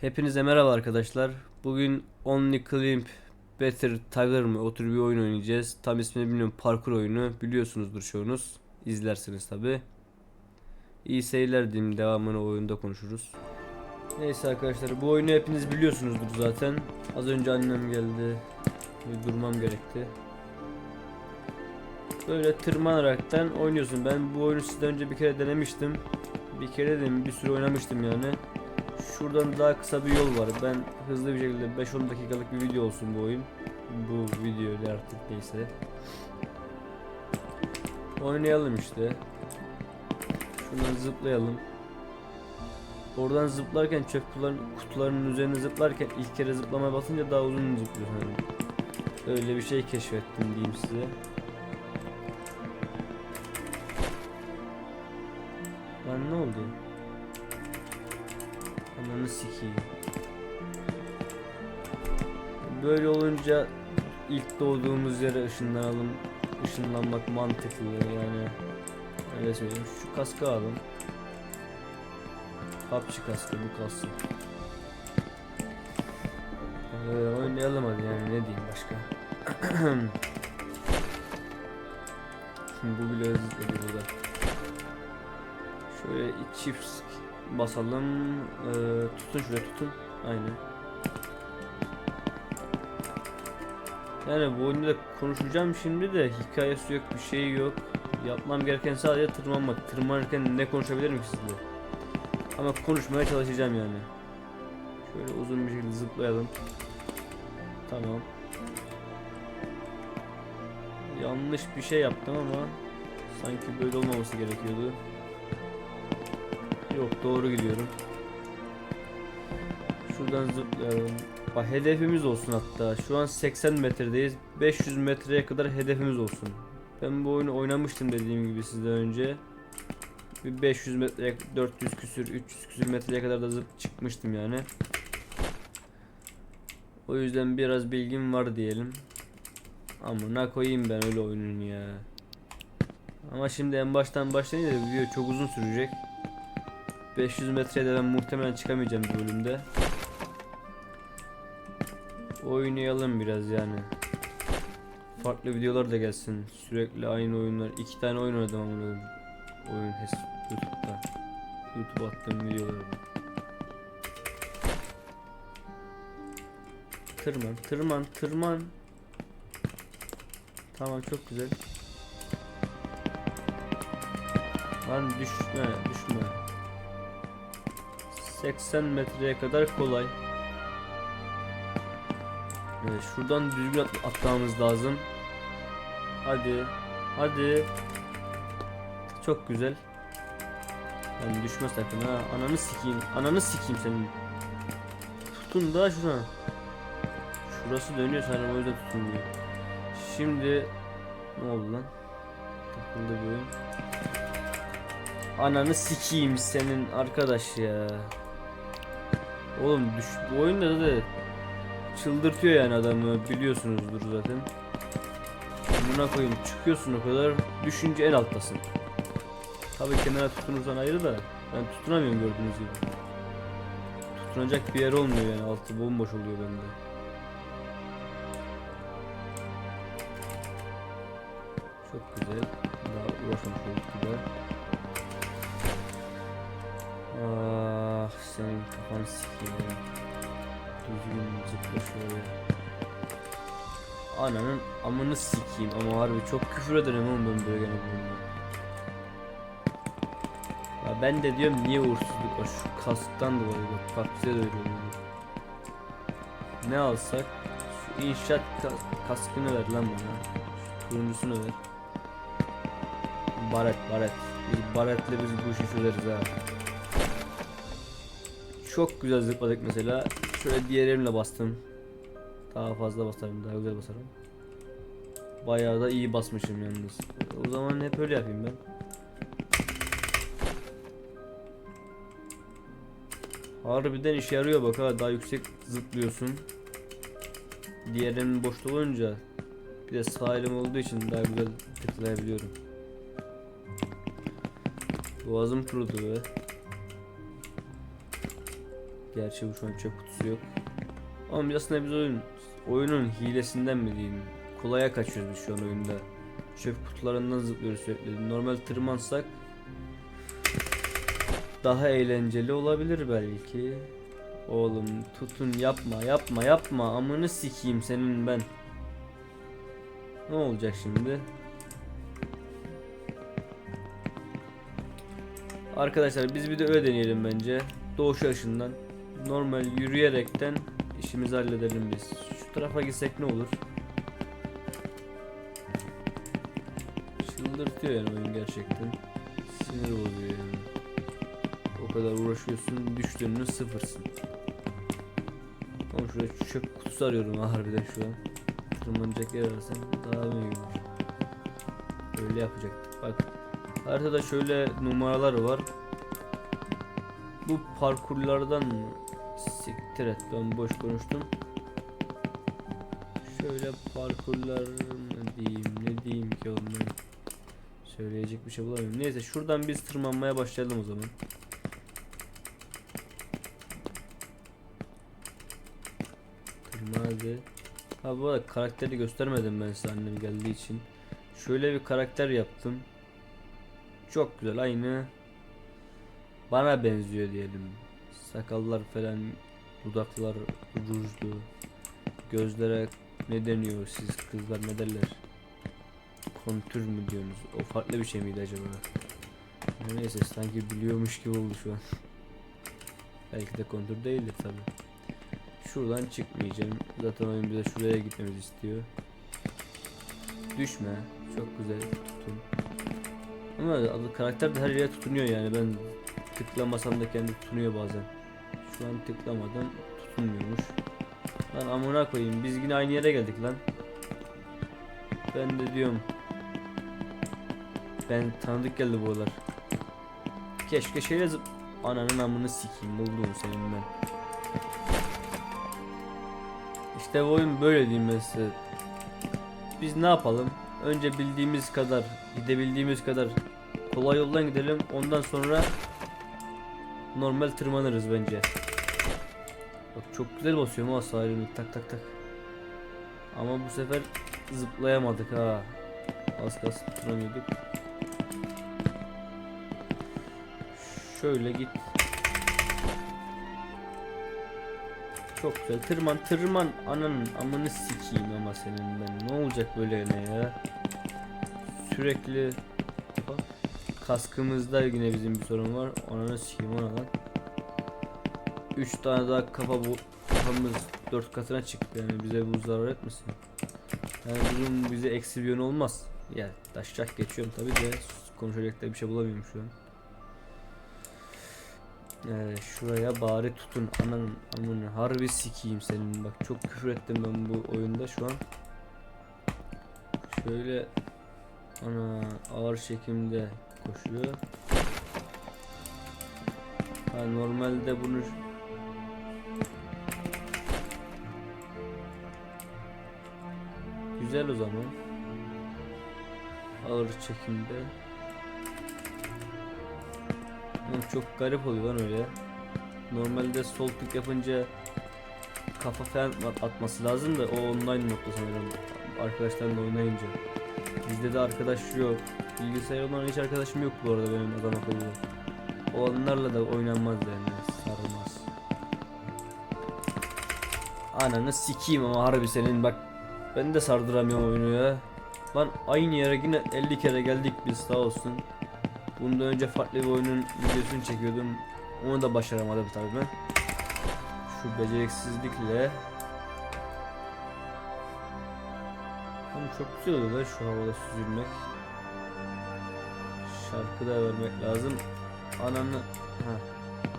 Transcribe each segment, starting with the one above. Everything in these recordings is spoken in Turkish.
Hepinize merhaba arkadaşlar. Bugün Only Climb Better Tiger mı? O bir oyun oynayacağız. Tam ismini bilmiyorum. Parkur oyunu. Biliyorsunuzdur çoğunuz. İzlersiniz tabi. İyi seyirler diyeyim. Devamını oyunda konuşuruz. Neyse arkadaşlar bu oyunu hepiniz biliyorsunuzdur zaten. Az önce annem geldi. Bir durmam gerekti. Böyle tırmanaraktan oynuyorsun. Ben bu oyunu sizden önce bir kere denemiştim. Bir kere dedim bir süre oynamıştım yani. Şuradan daha kısa bir yol var. Ben hızlı bir şekilde 5-10 dakikalık bir video olsun bu oyun. Bu video artık neyse. Oynayalım işte. Şuradan zıplayalım. Oradan zıplarken çöp kutuların, kutularının üzerine zıplarken ilk kere zıplamaya basınca daha uzun zıplıyor sanırım. Öyle bir şey keşfettim diyeyim size. Ananı sikeyim. Böyle olunca ilk doğduğumuz yere ışınlanalım. Işınlanmak mantıklı yani. Öyle söyleyeyim. Şu kaskı alın. Hapçı kaskı bu kalsın. Ee, oynayalım hadi yani ne diyeyim başka. bu bile hızlı burada. Şöyle çift basalım. Ee, tutun şuraya tutun. Aynen. Yani bu oyunda da konuşacağım şimdi de hikayesi yok bir şey yok. Yapmam gereken sadece tırmanmak. Tırmanırken ne konuşabilirim ki sizle? Ama konuşmaya çalışacağım yani. Şöyle uzun bir şekilde zıplayalım. Tamam. Yanlış bir şey yaptım ama sanki böyle olmaması gerekiyordu. Yok doğru gidiyorum. Şuradan zıplayalım. Bak hedefimiz olsun hatta. Şu an 80 metredeyiz. 500 metreye kadar hedefimiz olsun. Ben bu oyunu oynamıştım dediğim gibi sizden önce. Bir 500 metreye 400 küsür 300 küsür metreye kadar da zıp çıkmıştım yani. O yüzden biraz bilgim var diyelim. Amına koyayım ben öyle oyunun ya. Ama şimdi en baştan başlayınca video çok uzun sürecek. 500 metreye de ben muhtemelen çıkamayacağım bir bölümde. Oynayalım biraz yani. Farklı videolar da gelsin. Sürekli aynı oyunlar. iki tane oyun oynadım ama oyun, oyun YouTube'da. YouTube attığım videolarda. Tırman, tırman, tırman. Tamam çok güzel. Lan düşme, düşme. 80 metreye kadar kolay. Evet, şuradan düzgün at- atlamamız lazım. Hadi. Hadi. Çok güzel. Yani düşme sakın ha. Ananı sikeyim. Ananı sikeyim senin. Tutun da şuna. Şurası dönüyor sanırım o yüzden tutun diyor. Şimdi ne oldu lan? Takıldı oyun. Ananı sikeyim senin arkadaş ya. Oğlum düş bu oyunda da çıldırtıyor yani adamı biliyorsunuzdur zaten. Buna koyayım çıkıyorsun o kadar düşünce en alttasın. Tabii kenara tutunursan ayrı da ben tutunamıyorum gördüğünüz gibi. Tutunacak bir yer olmuyor yani altı bomboş oluyor bende. Çok güzel. Daha uğraşmamış olduk gibi. Senin kafanı sikeyim. Düzgün zıpla şöyle. Ananın amını sikeyim ama harbi çok küfür ederim oğlum ben böyle gene bunu. Ya ben de diyorum niye uğursuzluk var şu kasktan dolayı bak bize de öyle. Ne alsak şu inşaat kas- kaskını ver lan bana. Şu turuncusunu ver. Baret baret. Biz baretle biz bu işi çözeriz ha. Çok güzel zıpladık mesela. Şöyle diğer elimle bastım. Daha fazla basarım, daha güzel basarım. Bayağı da iyi basmışım yalnız. O zaman hep öyle yapayım ben. Harbiden işe yarıyor bak ha daha yüksek zıplıyorsun. Diğer elimin boşta olunca bir de sağ elim olduğu için daha güzel tıklayabiliyorum. Boğazım kurudu be. Gerçi bu şu an çöp kutusu yok. Ama aslında biz oyun oyunun hilesinden mi diyeyim? Kolaya kaçıyoruz biz şu an oyunda. Çöp kutularından zıplıyoruz sürekli. Normal tırmansak daha eğlenceli olabilir belki. Oğlum tutun yapma yapma yapma amını sikeyim senin ben. Ne olacak şimdi? Arkadaşlar biz bir de öyle deneyelim bence. Doğuş yaşından normal yürüyerekten işimizi halledelim biz. Şu tarafa gitsek ne olur? Çıldırtıyor yani oyun gerçekten. Sinir bozuyor yani. O kadar uğraşıyorsun düştüğünü sıfırsın. Ama şuraya çöp kutusu arıyorum ha harbiden şu an. Tırmanacak yer arasam daha mı iyi? Öyle yapacaktık. Bak haritada şöyle numaralar var. Bu parkurlardan mı? Siktir et ben boş konuştum. Şöyle parkurlar mı diyeyim ne diyeyim ki ben Söyleyecek bir şey bulamıyorum. Neyse şuradan biz tırmanmaya başlayalım o zaman. Tırman hadi. Ha bu arada karakteri göstermedim ben size annem geldiği için. Şöyle bir karakter yaptım. Çok güzel aynı bana benziyor diyelim. Sakallar falan, dudaklar rujlu. Gözlere ne deniyor siz kızlar ne derler? Kontür mü diyorsunuz? O farklı bir şey miydi acaba? Neyse sanki biliyormuş gibi oldu şu an. Belki de kontür değildir tabi. Şuradan çıkmayacağım. Zaten oyun bize şuraya gitmemizi istiyor. Düşme. Çok güzel tutun. Ama karakter de her yere tutunuyor yani ben tıklamasam da kendi tutunuyor bazen. Şu an tıklamadan tutunmuyormuş. Lan amına koyayım biz yine aynı yere geldik lan. Ben de diyorum. Ben tanıdık geldi buralar. Keşke şeyle zıp... Ananın amını sikeyim buldum senin ben. İşte bu oyun böyle diyeyim ben size. Biz ne yapalım? Önce bildiğimiz kadar, gidebildiğimiz kadar kolay yoldan gidelim. Ondan sonra normal tırmanırız bence. Bak çok güzel basıyorum ha sahilini tak tak tak. Ama bu sefer zıplayamadık ha. Az kalsın tutturamıyorduk. Şöyle git. Çok güzel. Tırman tırman ananın amını sikeyim ama senin ben. Ne olacak böyle ne ya? Sürekli kaskımızda yine bizim bir sorun var. Ananı sikeyim ona lan. 3 tane daha kafa bu kafamız 4 katına çıktı yani bize bu zarar etmesin. Yani bunun bize eksi bir yönü olmaz. Ya taşacak geçiyorum tabi de konuşacak da bir şey bulamıyorum şu an. Ee, şuraya bari tutun ananın amını harbi sikeyim senin bak çok küfür ettim ben bu oyunda şu an. Şöyle ana ağır çekimde koşuyor. Ha, normalde bunu Güzel o zaman. Ağır çekimde. Ama çok garip oluyor lan öyle. Normalde sol tık yapınca kafa falan at- atması lazım da o online modda sanırım. Arkadaşlarla oynayınca. Bizde de arkadaş yok. Bilgisayar olan hiç arkadaşım yok bu arada benim adam akıllı. Onlarla da oynanmaz yani sarılmaz. Ananı sikeyim ama harbi senin bak ben de sardıramıyorum oyunu ya. Lan aynı yere yine 50 kere geldik biz sağ olsun. Bundan önce farklı bir oyunun videosunu çekiyordum. Onu da başaramadım tabii ben. Şu beceriksizlikle. Ama çok güzel oluyor şu havada süzülmek. Şarkı da vermek lazım. Ananı... Ha.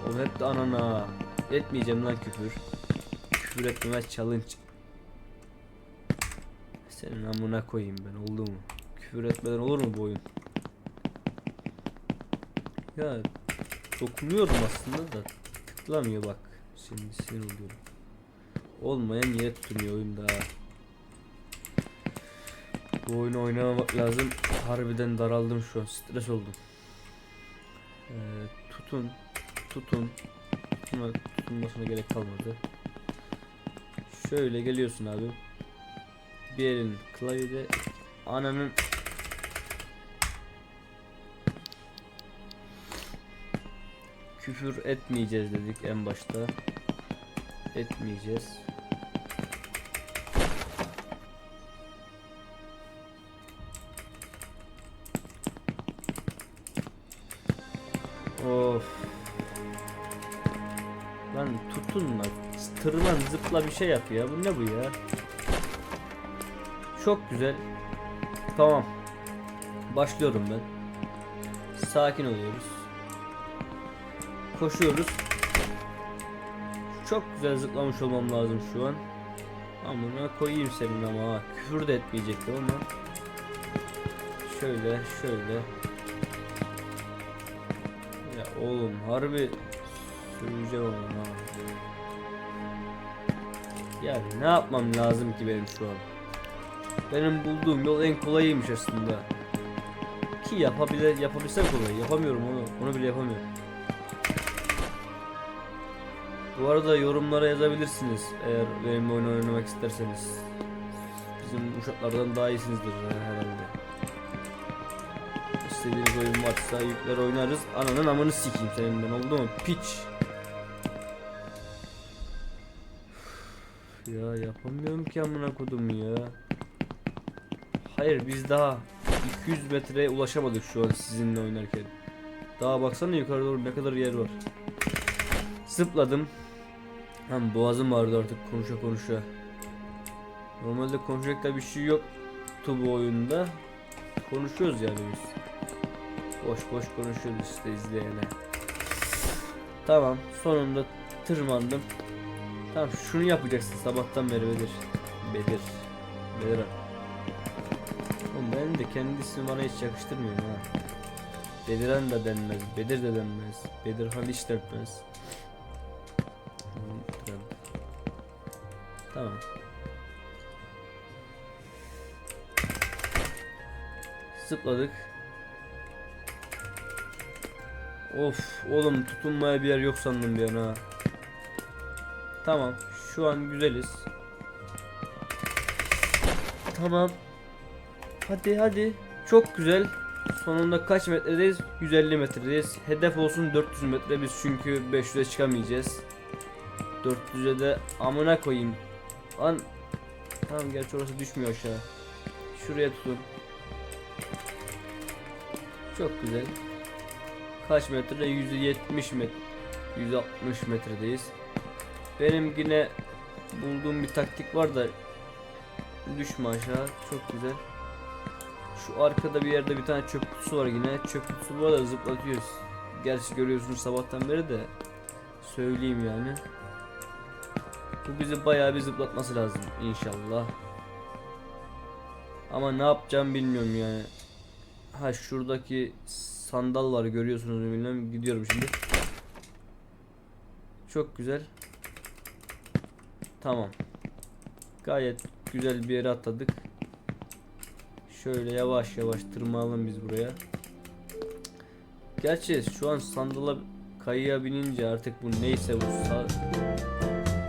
O hep de anana. Etmeyeceğim lan küfür. Küfür etmeme challenge. Senin amına koyayım ben oldu mu? Küfür etmeden olur mu bu oyun? Ya dokunuyorum aslında da tıklamıyor bak. Şimdi sinir oluyorum. Olmayan yere tutunuyor oyunda. ha. Bu oyunu oynamamak lazım. Harbiden daraldım şu an. Stres oldum. Ee, tutun. Tutun. tutma, tutulmasına gerek kalmadı. Şöyle geliyorsun abi. Bir elin klavyede ananın küfür etmeyeceğiz dedik en başta. Etmeyeceğiz. Zıpla bir şey yap ya. Bu ne bu ya? Çok güzel. Tamam. Başlıyorum ben. Sakin oluyoruz. Koşuyoruz. Çok güzel zıplamış olmam lazım şu an. Amına koyayım senin ama. Küfür de etmeyecektim ama. Şöyle şöyle. Ya oğlum harbi süreceğim onu ha. Yani ne yapmam lazım ki benim şu an? Benim bulduğum yol en kolayıymış aslında. Ki yapabile yapabilsem kolay. Yapamıyorum onu. Onu bile yapamıyorum. Bu arada yorumlara yazabilirsiniz eğer benimle oyun oynamak isterseniz. Bizim uşaklardan daha iyisinizdir herhalde. İstediğiniz oyun varsa yükler oynarız. Ananın amını sikeyim senin ben oldu mu? Piç. Ya yapamıyorum ki amına kodum ya. Hayır biz daha 200 metreye ulaşamadık şu an sizinle oynarken. Daha baksana yukarı doğru ne kadar yer var. Zıpladım. Hem boğazım vardı artık konuşa konuşa. Normalde konuşacak da bir şey yok bu oyunda. Konuşuyoruz yani biz. Boş boş konuşuyoruz işte izleyene. Tamam sonunda tırmandım. Tamam şunu yapacaksın sabahtan beri Bedir. Bedir. Bedir. Oğlum benim de kendi ismimi bana hiç yakıştırmıyor ha. Bediren de denmez, Bedir de denmez, Bedirhan hiç denmez. Tamam. Zıpladık. Of oğlum tutunmaya bir yer yok sandım bir an ha. Tamam şu an güzeliz. Tamam. Hadi hadi. Çok güzel. Sonunda kaç metredeyiz? 150 metredeyiz. Hedef olsun 400 metre biz çünkü 500'e çıkamayacağız. 400'e de amına koyayım. Lan Tamam gerçi orası düşmüyor aşağı. Şuraya tutun. Çok güzel. Kaç metre? 170 metre. 160 metredeyiz. Benim yine bulduğum bir taktik var da düşme aşağı. Çok güzel. Şu arkada bir yerde bir tane çöp kutusu var yine. Çöp kutusu bu arada zıplatıyoruz. Gerçi görüyorsunuz sabahtan beri de söyleyeyim yani. Bu bizi bayağı bir zıplatması lazım inşallah. Ama ne yapacağım bilmiyorum yani. Ha şuradaki sandal var görüyorsunuz bilmem gidiyorum şimdi. Çok güzel. Tamam. Gayet güzel bir yere atladık. Şöyle yavaş yavaş tırmanalım biz buraya. Gerçi şu an sandala kayıya binince artık bu neyse bu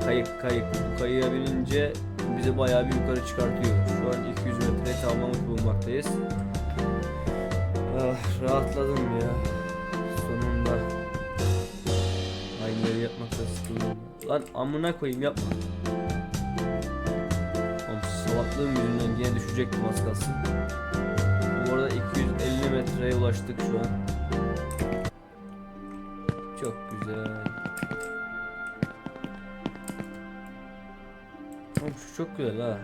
kayık kayık bu kayıya binince bizi bayağı bir yukarı çıkartıyor. Şu an 200 metre tamamlamış bulunmaktayız. Ah, rahatladım ya. Sonunda. Aynı yeri yapmakta sıkıldım. Lan amına koyayım yapma. Salaklığım yüzünden yine düşecektim az kalsın. Bu arada 250 metreye ulaştık şu an. Çok güzel. Oğlum şu çok güzel ha.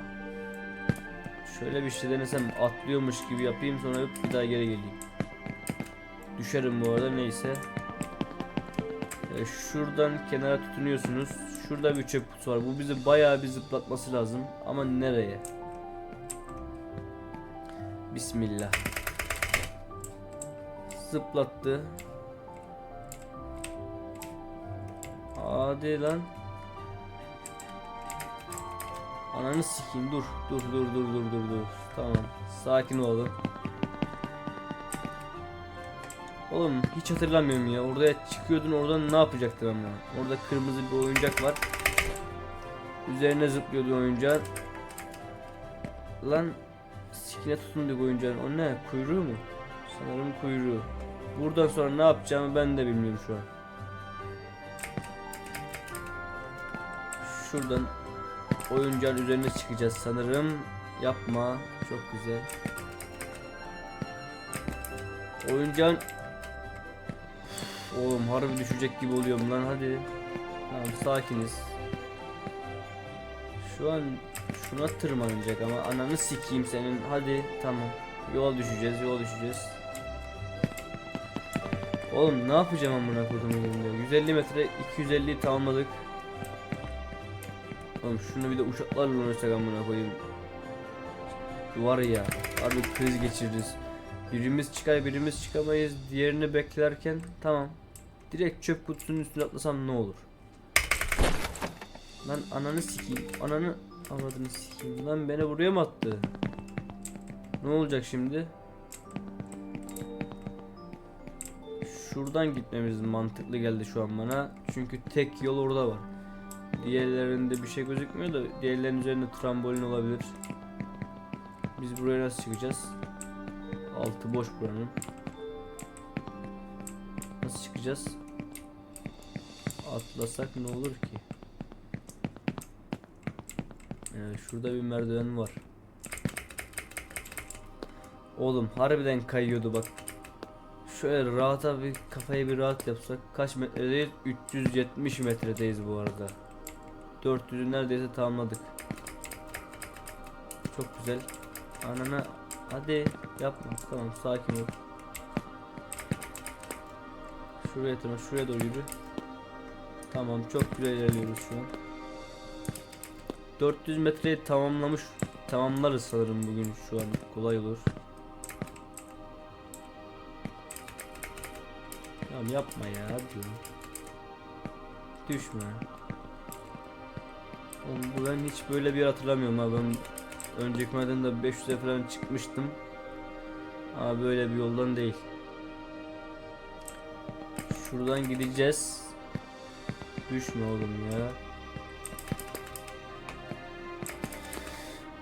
Şöyle bir şey denesem atlıyormuş gibi yapayım sonra bir daha geri geleyim. Düşerim bu arada neyse. Ee, şuradan kenara tutunuyorsunuz. Şurada bir çöp kutusu var. Bu bizi bayağı bir zıplatması lazım. Ama nereye? Bismillah. Zıplattı. Hadi lan. Ananı sikeyim dur. Dur dur dur dur dur dur. Tamam. Sakin olalım. Oğlum hiç hatırlamıyorum ya. Orada çıkıyordun oradan ne yapacaktın ama. Orada kırmızı bir oyuncak var. Üzerine zıplıyordu oyuncağın. Lan sikine tutunduk oyuncağın. O ne? Kuyruğu mu? Sanırım kuyruğu. Buradan sonra ne yapacağımı ben de bilmiyorum şu an. Şuradan oyuncağın üzerine çıkacağız sanırım. Yapma. Çok güzel. Oyuncağın Oğlum harbi düşecek gibi oluyorum lan hadi. Tamam sakiniz. Şu an şuna tırmanacak ama ananı sikeyim senin. Hadi tamam. Yola düşeceğiz, yola düşeceğiz. Oğlum ne yapacağım amına kodum elimde? 150 metre 250'yi tamamladık. Oğlum şunu bir de uçaklarla uğraşacak amına koyayım. Var ya, harbi kriz geçiririz. Birimiz çıkar birimiz çıkamayız. Diğerini beklerken tamam. Direkt çöp kutusunun üstüne atlasam ne olur? Lan ananı sikeyim. Ananı avradını sikeyim. Lan beni buraya mı attı? Ne olacak şimdi? Şuradan gitmemiz mantıklı geldi şu an bana. Çünkü tek yol orada var. Diğerlerinde bir şey gözükmüyor da diğerlerinin üzerinde trambolin olabilir. Biz buraya nasıl çıkacağız? Altı boş buranın. Nasıl çıkacağız? Atlasak ne olur ki? Evet, şurada bir merdiven var. Oğlum harbiden kayıyordu bak. Şöyle rahata bir kafayı bir rahat yapsak kaç metredeyiz? 370 metredeyiz bu arada. 400'ü neredeyse tamamladık. Çok güzel. Anana hadi yapma. Tamam sakin ol. Şuraya tırman, şuraya doğru yürü. Tamam çok güzel ilerliyoruz şu an. 400 metreyi tamamlamış tamamlarız sanırım bugün şu an kolay olur. Tamam yapma ya hadi. Düşme. Oğlum bu ben hiç böyle bir yer hatırlamıyorum ha ben önceki de 500'e falan çıkmıştım. Ama böyle bir yoldan değil. Şuradan gideceğiz. Düşme oğlum ya.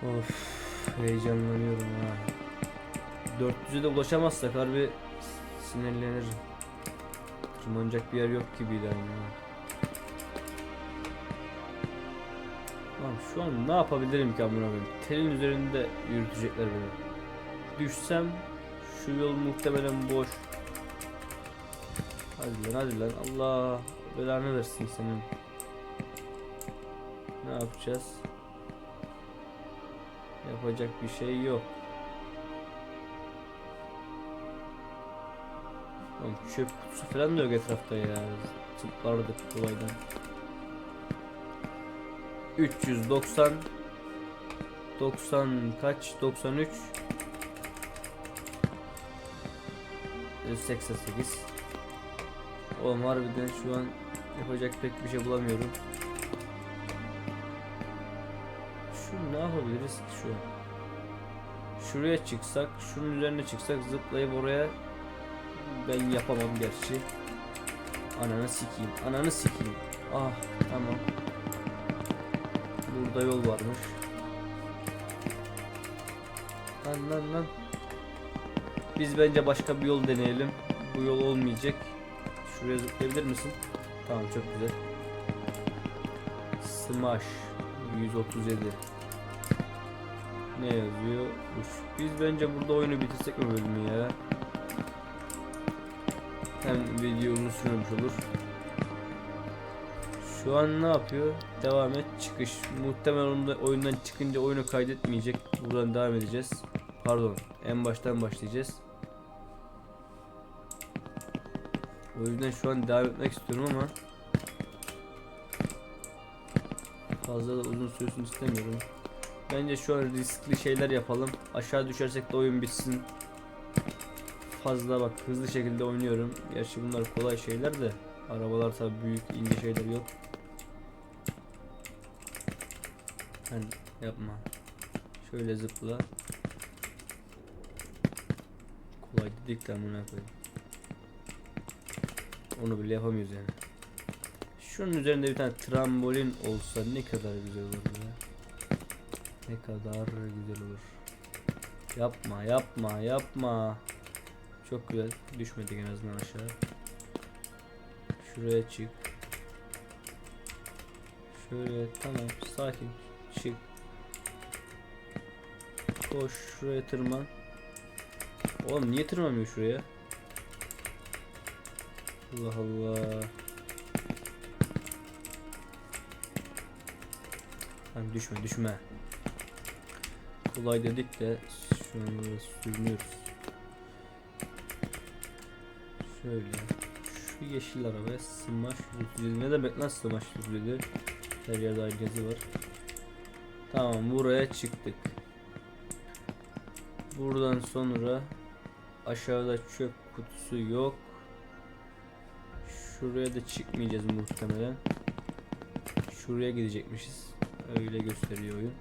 Of heyecanlanıyorum ha. 400'e de ulaşamazsak harbi sinirlenirim. Tırmanacak bir yer yok gibiydi yani. Tamam şu an ne yapabilirim ki amına koyayım? Telin üzerinde yürütecekler beni. Düşsem şu yol muhtemelen boş. Hadi lan hadi lan Allah belanı versin senin. Ne yapacağız? Yapacak bir şey yok. Oğlum çöp kutusu falan da yok etrafta ya. Zıplardık kolaydan. 390 90 kaç 93 88 Oğlum harbiden şu an yapacak pek bir şey bulamıyorum. Ne yapabiliriz ki şu? Şuraya çıksak, şunun üzerine çıksak zıplayıp oraya ben yapamam gerçi. Ananı sikeyim, ananı sikeyim. Ah tamam. Burada yol varmış. Lan lan lan. Biz bence başka bir yol deneyelim. Bu yol olmayacak. Şuraya zıplayabilir misin? Tamam çok güzel. Smash 137. Ne yazıyor? Biz bence burada oyunu bitirsek mi bölümü ya? Hem video uzun sürmemiş olur. Şu an ne yapıyor? Devam et çıkış. Muhtemelen onda oyundan çıkınca oyunu kaydetmeyecek. Buradan devam edeceğiz. Pardon. En baştan başlayacağız. O yüzden şu an devam etmek istiyorum ama fazla da uzun sürsün istemiyorum. Bence an riskli şeyler yapalım. Aşağı düşersek de oyun bitsin. Fazla bak hızlı şekilde oynuyorum. Gerçi bunlar kolay şeyler de. Arabalar tabi büyük ince şeyler yok. Sen yapma. Şöyle zıpla. Kolay dedik de amına koyayım. Onu bile yapamıyoruz yani. Şunun üzerinde bir tane trambolin olsa ne kadar güzel olur ya. Ne kadar güzel olur. Yapma yapma yapma. Çok güzel. Düşmedik en azından aşağı. Şuraya çık. Şöyle tamam sakin çık. Koş şuraya tırman. Oğlum niye tırmanmıyor şuraya? Allah Allah. Lan düşme düşme. Kolay dedik de şu an sürünüyoruz. Şöyle. Şu yeşil arabaya smash rütülü. Ne demek lan smash rütülü? Her yerde aynı var. Tamam buraya çıktık. Buradan sonra aşağıda çöp kutusu yok. Şuraya da çıkmayacağız muhtemelen. Şuraya gidecekmişiz. Öyle gösteriyor oyun.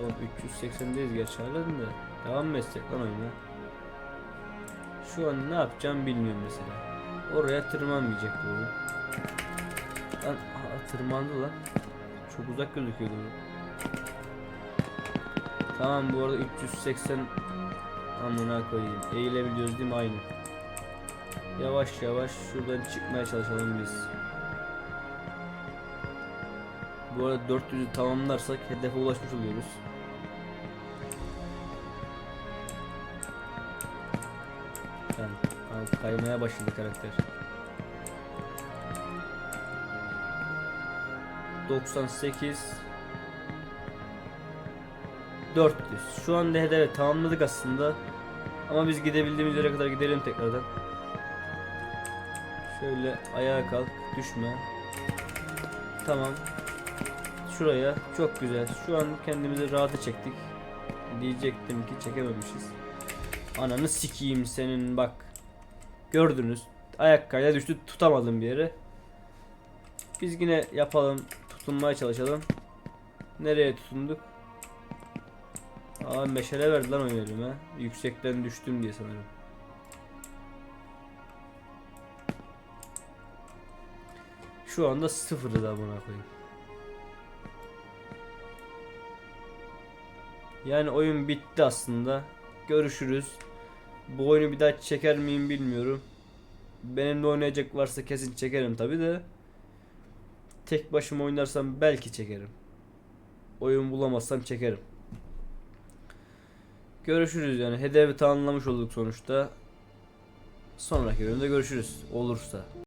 Oğlum 380'deyiz gerçi hala da. Devam mı etsek lan oyuna? Şu an ne yapacağım bilmiyorum mesela. Oraya tırmanmayacak bu oyun. Lan aha, tırmandı lan. Çok uzak gözüküyordu bu. Tamam bu arada 380 amına koyayım. Eğilebiliyoruz değil mi? Aynı. Yavaş yavaş şuradan çıkmaya çalışalım biz. Bu arada 400'ü tamamlarsak hedefe ulaşmış oluyoruz. Yani kaymaya başladı karakter. 98 400. Şu anda hedefi tamamladık aslında. Ama biz gidebildiğimiz yere kadar gidelim tekrardan. Şöyle ayağa kalk, düşme. Tamam. Şuraya çok güzel. Şu an kendimizi rahata çektik. Diyecektim ki çekememişiz. Ananı sikeyim senin bak. Gördünüz. Ayak düştü tutamadım bir yere. Biz yine yapalım. Tutunmaya çalışalım. Nereye tutunduk? Aa meşale verdi lan oyun elime. Yüksekten düştüm diye sanırım. Şu anda sıfırı da buna koyayım. Yani oyun bitti aslında. Görüşürüz. Bu oyunu bir daha çeker miyim bilmiyorum. Benimle oynayacak varsa kesin çekerim tabi de. Tek başıma oynarsam belki çekerim. Oyun bulamazsam çekerim. Görüşürüz yani. Hedefi tamamlamış olduk sonuçta. Sonraki bölümde görüşürüz. Olursa.